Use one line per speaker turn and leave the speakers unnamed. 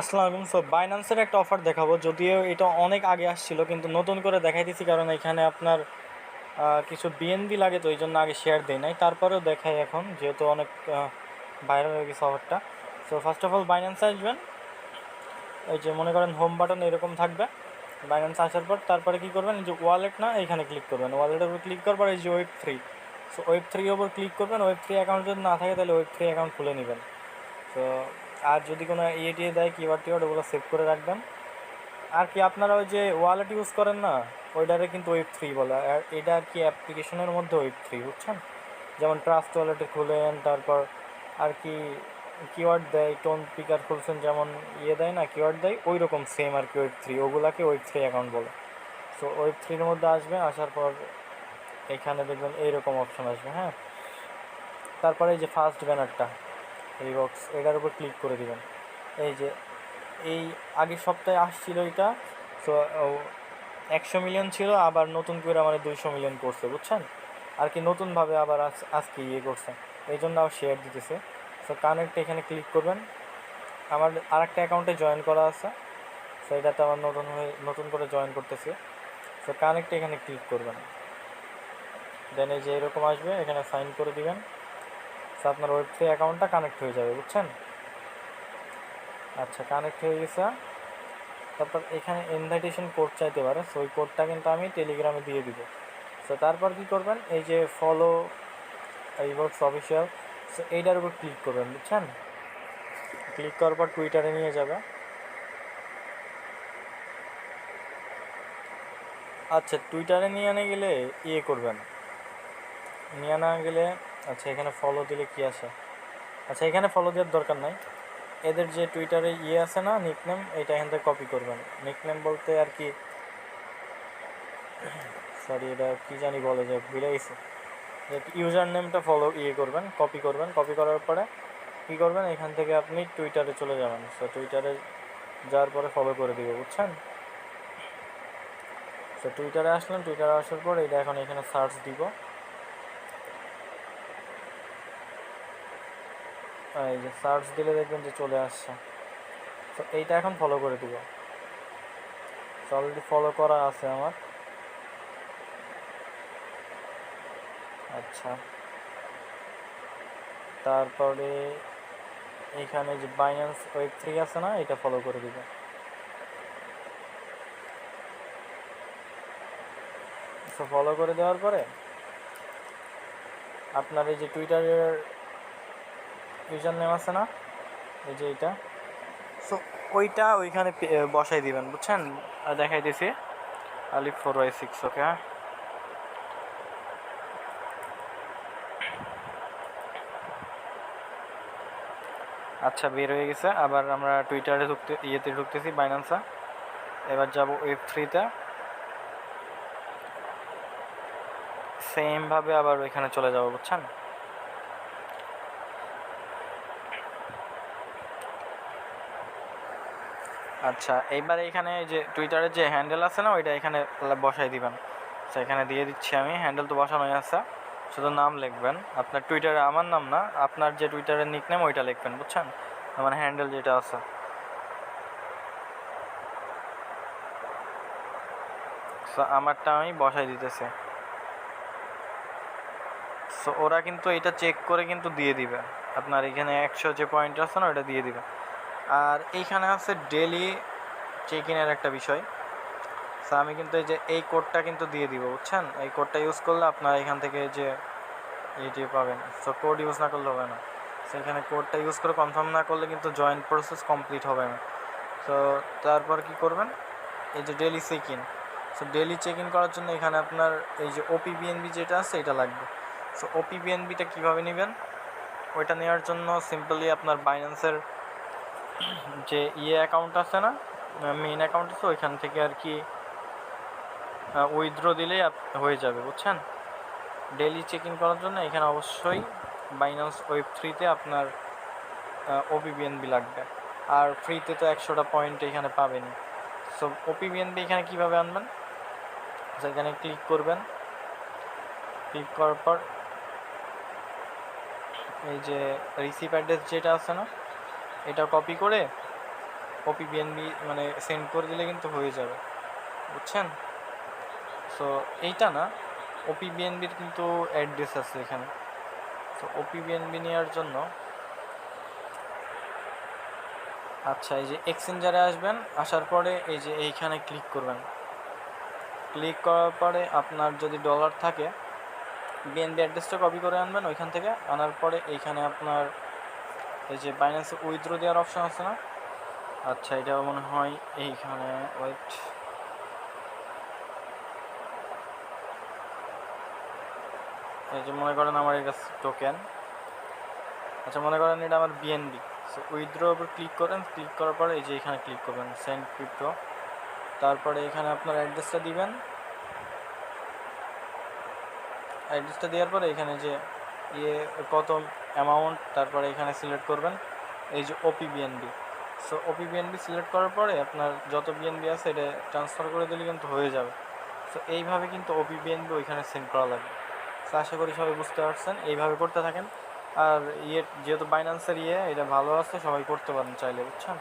আসসালামু আলাইকুম। সো বাইন্যান্সের একটা অফার দেখাবো। যদিও এটা অনেক আগে আসছিল, কিন্তু নতুন করে দেখাইতেছি কারণ এখানে আপনার কিছু বিএনবি লাগে, তো এই জন্য আগে শেয়ার দেই নাই। তারপরেও দেখাই এখন, যেহেতু অনেক ভাইরাল হয়ে গেছে অফারটা সো ফার্স্ট অফ অল বাইন্যান্সে আসবেন। এই যে মনে করেন হোম বাটন এরকম থাকবে। বাইন্যান্স আসার পর তারপরে কী করবেন? যে ওয়ালেট না, এইখানে ক্লিক করবেন। ওয়ালেটের উপর ক্লিক করার পর এই যে ওয়েব থ্রি সো ওয়েব থ্রির উপর ক্লিক করবেন। ওয়েব থ্রি অ্যাকাউন্ট যদি না থাকে, তাহলে ওয়েব থ্রি অ্যাকাউন্ট খুলে নেবেন। তো আর যদি কোনো ইএটিএ দেয় কিওয়ার্ড টিওয়ার্ড ওগুলো সেভ করে রাখবেন। আর কি আপনারা ওই যে ওয়ালেট ইউজ করেন না, ওইটারে কিন্তু ওয়েব থ্রি বলে। আর এটা আর কি অ্যাপ্লিকেশনের মধ্যে ওয়েব থ্রি বুঝছেন? যেমন ট্রাস্ট ওয়ালেটে খুলেন, তারপর আর কি কিওয়ার্ড দেয় টোন পিকার খুলছেন, যেমন ইয়ে দেয় না কিওয়ার্ড দেয় ওই রকম সেম আর কি ওয়েব থ্রি ওগুলাকে ওয়েব থ্রি অ্যাকাউন্ট বলে। সো ওয়েব থ্রির মধ্যে আসবে, আসার পর এখানে দেখবেন এইরকম অপশন আসবে হ্যাঁ? তারপরে এই যে ফার্স্ট ব্যানারটা এই বক্স এটার উপর ক্লিক করে দেবেন। এই যে, এই আগের সপ্তাহে আসছিল এটা তো একশো মিলিয়ন ছিল, আবার নতুন করে মানে দুইশো মিলিয়ন করছে, বুঝছেন? আর কি নতুনভাবে আবার আজ, আজকে ইয়ে করছে এই জন্য আবার শেয়ার দিতেছে। সো কানেক্ট এখানে ক্লিক করবেন। আমার আর একটা অ্যাকাউন্টে জয়েন করা আছে সো এটাতে আমার নতুন হয়ে, নতুন করে জয়েন করতেছে। সো কানেক্ট এখানে ক্লিক করবেন। দেন এই যে এরকম আসবে, এখানে সাইন করে দিবেন। আপনার ওয়েব থ্রি অ্যাকাউন্টটা কানেক্ট হয়ে যাবে, বুঝছেন? আচ্ছা কানেক্ট হয়ে গেছে। তারপর এখানে ইনভাইটেশন কোড চাইতে পারে সো ওই কোডটা কিন্তু আমি টেলিগ্রামে দিয়ে দিব। সো তারপর কি করবেন, এই যে ফলো এই বক্স অফিসিয়াল সো এইটার উপর ক্লিক করবেন, বুঝছেন? ক্লিক করার পর টুইটারে নিয়ে যাবে। আচ্ছা টুইটারে নিয়ে আনে গেলে ইয়ে করবেন। নিয়ে আনা গেলে আচ্ছা এখানে ফলো দিলে কি আসে? আচ্ছা এখানে ফলো দেওয়ার দরকার নাই। এদের যে টুইটারে ইয়ে আছে না নিকনেম এটা এখান থেকে কপি করবেন। নিকনেম বলতে আর কি সরি এটা কি জানি বলে যে ভুলে গেছি। ইউজার নেমটা ফলো ইয়ে করবেন কপি করবেন। কপি করার পরে কী করবেন? এখান থেকে আপনি টুইটারে চলে যাবেন। সো টুইটারে যাওয়ার পরে ফলো করে দিবে, বুঝছেন? সো টুইটারে আসলেন টুইটারে আসার পর, এটা এখন এখানে সার্চ দিব। এই যে সার্চ দিলে দেখবেন যে চলে আসছে। তো এইটা এখন ফলো করে দিব। অলরেডি ফলো করা আছে আমার। আচ্ছা। তারপরে এখানে যে বাইন্যান্স ওয়েব থ্রি আছে না, এটা ফলো করে দিব। ফলো করে দেওয়ার পরে আপনার এই যে টুইটারের ইউজার নেম আছে না? এই যে এইটা। সো ওইটা ওইখানে বসাই দিবেন, বুঝছেন? দেখাই দিছি। আলিফ ফোর ওয়াই সিক্স ওকে হ্যাঁ আচ্ছা বের হয়ে গেছে। আবার আমরা টুইটারে ঢুকতে ইয়েতে ঢুকতেছি বাইন্যান্সে এবার যাব ওয়েব থ্রিতে সেমভাবে আবার ওইখানে চলে যাব, বুঝছেন? আচ্ছা এইবার এখানে যে টুইটারের যে হ্যান্ডেল আছে না, ওইটা এখানে বসাই দিবেন। তো এখানে দিয়ে দিচ্ছি আমি হ্যান্ডেল তো বসানোই আছে। শুধু নাম লিখবেন। আপনার টুইটারে আমার নাম না, আপনার যে টুইটারের নিকনেম ওইটা লিখবেন, বুঝছেন? মানে হ্যান্ডেল যেটা আছে। আমারটা আমি বসাই দিতেছি। সো ওরা কিন্তু এটা চেক করে কিন্তু দিয়ে দিবে। আপনার এখানে একশো যে পয়েন্ট আছে না ওটা দিয়ে দিবে। আর এইখানে আছে ডেলি চেক ইনের একটা বিষয়। সো আমি কিন্তু এই যে, এই কোডটা কিন্তু দিয়ে দিব, বুঝছেন? এই কোডটা ইউজ করলে আপনার এখান থেকে যে এটি পাবেন। সো কোড ইউজ না করলে হবে না। সো এখানে কোডটা ইউজ করে কনফার্ম না করলে কিন্তু জয়েন্ট প্রসেস কমপ্লিট হবে না। তো তারপর কি করবেন? এই যে daily check in so daily check in করার জন্য এখানে আপনার এই যে ওপি বিএনবি যেটা আছে, এটা লাগবে। সো ওপি বিএনবিটা কীভাবে নেবেন? ওইটা নেওয়ার জন্য সিম্পলি আপনার বাইন্যান্সের যে ইয়ে অ্যাকাউন্ট আছে না মেইন অ্যাকাউন্ট আছে, ওইখান থেকে আর কি উইথড্র দিলেই হয়ে যাবে, বুঝছেন? ডেলি চেক ইন করার জন্য এখানে অবশ্যই বাইন্যান্স ওয়েব থ্রিতে আপনার ওপিবিএনবি লাগবে। আর ফ্রিতে তো একশোটা পয়েন্ট এখানে পাবেনই। সো ওপিবিএনবি এখানে কীভাবে আনবেন? এখানে ক্লিক করবেন। ক্লিক করার পর এই যে রিসিভ অ্যাড্রেস যেটা আছে না এটা কপি করে ওপি বিএনবি মানে সেন্ড করে দিলে কিন্তু হয়ে যাবে। বুঝছেন? সো এইটা না ওপি বিএনবির কিন্তু অ্যাড্রেস আছে এখানে। তো ওপি বিএনবি নেওয়ার জন্য আচ্ছা এই যে এক্সচেঞ্জারে আসবেন, আসার পরে এই যে এইখানে ক্লিক করবেন। ক্লিক করার পরে আপনার যদি ডলার থাকে বিএনবি অ্যাড্রেসটা কপি করে আনবেন ওইখান থেকে, আনার পরে এইখানে আপনার এই যে বাইন্যান্সে উইথড্র দেওয়ার অপশন আছে না? আচ্ছা এটা মনে হয় এইখানে ওয়েট এই যে মনে করেন আমার কাছে টোকেন আচ্ছা মনে করেন এটা আমার বিএনবি সো উইথড্র উপর ক্লিক করেন ক্লিক করার পরে এই যে এখানে ক্লিক করবেন সেন্ড ক্রিপ্টো তারপরে এখানে আপনার অ্যাড্রেসটা দিবেন। অ্যাড্রেসটা দেওয়ার পরে এখানে যে ইয়ে কত অ্যামাউন্ট তারপরে এখানে সিলেক্ট করবেন। এই যে OP BNB so OP BNB select করার পরে আপনার যত বিএনবি আছে, এটা ট্রান্সফার করে দিলে কিন্তু হয়ে যাবে। সো এইভাবে কিন্তু ওপি বিএনবি ওইখানে সেন্ড করা লাগবে। সো আশা করি সবাই বুঝতে পারছেন। এইভাবে করতে থাকেন। আর ইয়ে যেহেতু বাইন্যান্সের ইয়ে এটা ভালো আছে, সবাই করতে পারেন চাইলে, বুঝছেন?